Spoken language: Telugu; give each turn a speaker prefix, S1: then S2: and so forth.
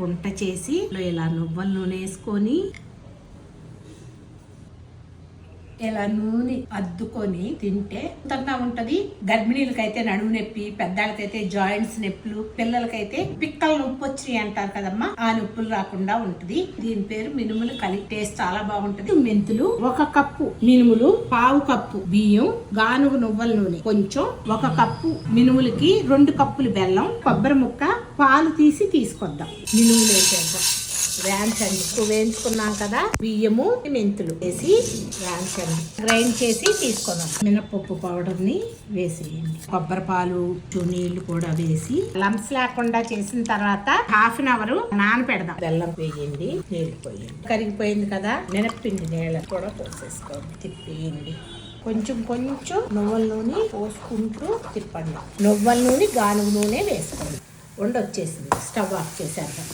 S1: వంట చేసి ఇలా నువ్వుల నూనె వేసుకొని ఇలా నూనె అద్దుకొని తింటే ఉత్తగా ఉంటది. గర్భిణీలకైతే నడుము నొప్పి పెద్దలకైతే జాయింట్స్ నొప్పులు పిల్లలకైతే పిక్కల నొప్పి వచ్చి అంటారు కదమ్మా ఆ నొప్పులు రాకుండా ఉంటది. దీని పేరు మినుములు కలి టేస్ట్ చాలా బాగుంటది. మెంతులు ఒక కప్పు మినుములు పావు కప్పు బియ్యం గానుగ నువ్వుల నూనె. కొంచెం ఒక కప్పు మినుములకి రెండు కప్పులు బెల్లం కొబ్బరి ముక్క పాలు తీసి తీసుకొద్దాం. మినుములు వేసేద్దాం. వేయించండి ఇప్పుడు వేయించుకున్నాం కదా బియ్యము మెంతులు వేసి వేయించండి గ్రైండ్ చేసి తీసుకున్నాం. మినపప్పు పౌడర్ని వేసేయండి. కొబ్బరి పాలు నీళ్ళు కూడా వేసి లంప్స్ లేకుండా చేసిన తర్వాత హాఫ్ అన్ అవర్ నానపెడదాం. బెల్లం వేయండి నీళ్ళు పోయండి. కరిగిపోయింది కదా మినప్పిండి నీళ్ళ కూడా పోసేసుకోండి. తిప్పేయండి. కొంచెం కొంచెం నువ్వుల నూనె పోసుకుంటూ తిప్పండి. నువ్వుల నూనె గానుగ నూనె వేసుకోండి. వండొచ్చేసింది స్టవ్ ఆఫ్ చేశాను